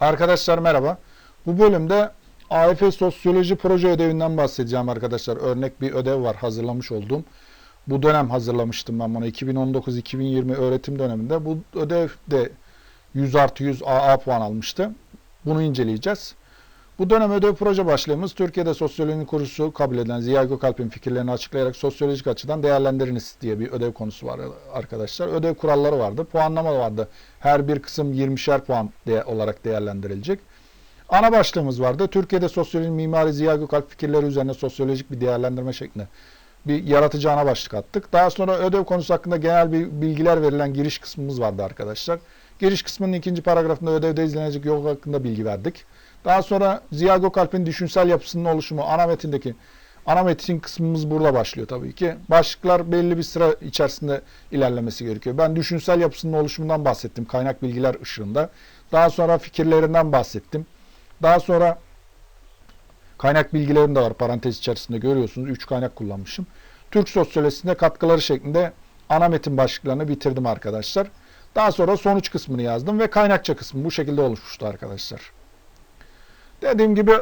Arkadaşlar merhaba. Bu bölümde AF Sosyoloji Proje ödevinden bahsedeceğim arkadaşlar. Örnek bir ödev var hazırlamış olduğum. Bu dönem hazırlamıştım ben bunu. 2019-2020 öğretim döneminde. Bu ödev de 100 artı 100 AA puan almıştı. Bunu inceleyeceğiz. Bu dönem ödev proje başlığımız Türkiye'de sosyolojinin kurucusu kabul edilen Ziya Gökalp'in fikirlerini açıklayarak sosyolojik açıdan değerlendiriniz diye bir ödev konusu var arkadaşlar. Ödev kuralları vardı. Puanlama vardı. Her bir kısım 20'şer puan de olarak değerlendirilecek. Ana başlığımız vardı. Türkiye'de sosyolojinin mimari Ziya Gökalp fikirleri üzerine sosyolojik bir değerlendirme şeklinde bir yaratıcı ana başlık attık. Daha sonra ödev konusu hakkında genel bir bilgiler verilen giriş kısmımız vardı arkadaşlar. Giriş kısmının ikinci paragrafında ödevde izlenecek yol hakkında bilgi verdik. Daha sonra Ziya Gökalp'in düşünsel yapısının oluşumu ana metindeki ana metin kısmımız burada başlıyor tabii ki. Başlıklar belli bir sıra içerisinde ilerlemesi gerekiyor. Ben düşünsel yapısının oluşumundan bahsettim kaynak bilgiler ışığında. Daha sonra fikirlerinden bahsettim. Daha sonra kaynak bilgilerim de var parantez içerisinde görüyorsunuz. 3 kaynak kullanmışım. Türk sosyolojisinde katkıları şeklinde ana metin başlıklarını bitirdim arkadaşlar. Daha sonra sonuç kısmını yazdım ve kaynakça kısmı bu şekilde oluşmuştu arkadaşlar. Dediğim gibi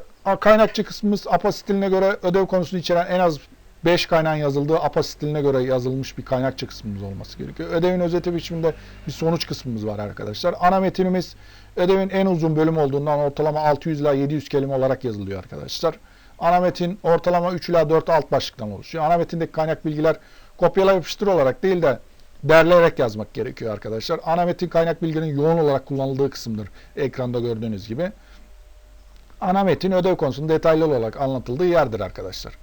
kaynakçı kısmımız APA stiline göre ödev konusunu içeren en az 5 kaynağın yazıldığı APA stiline göre yazılmış bir kaynakçı kısmımız olması gerekiyor. Ödevin özeti biçiminde bir sonuç kısmımız var arkadaşlar. Ana metinimiz ödevin en uzun bölüm olduğundan ortalama 600 ila 700 kelime olarak yazılıyor arkadaşlar. Ana metin ortalama 3 ila 4 alt başlıktan oluşuyor. Ana metindeki kaynak bilgiler kopyala yapıştır olarak değil de derleyerek yazmak gerekiyor arkadaşlar. Ana metin kaynak bilginin yoğun olarak kullanıldığı kısımdır. Ekranda gördüğünüz gibi. Ana metin ödev konusunun detaylı olarak anlatıldığı yerdir arkadaşlar.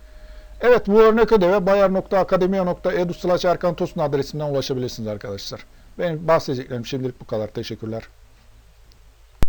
Evet bu örnek ödeve bayar.akademiya.edu slash erkan adresinden ulaşabilirsiniz arkadaşlar. Benim bahsedeceklerim şimdilik bu kadar. Teşekkürler.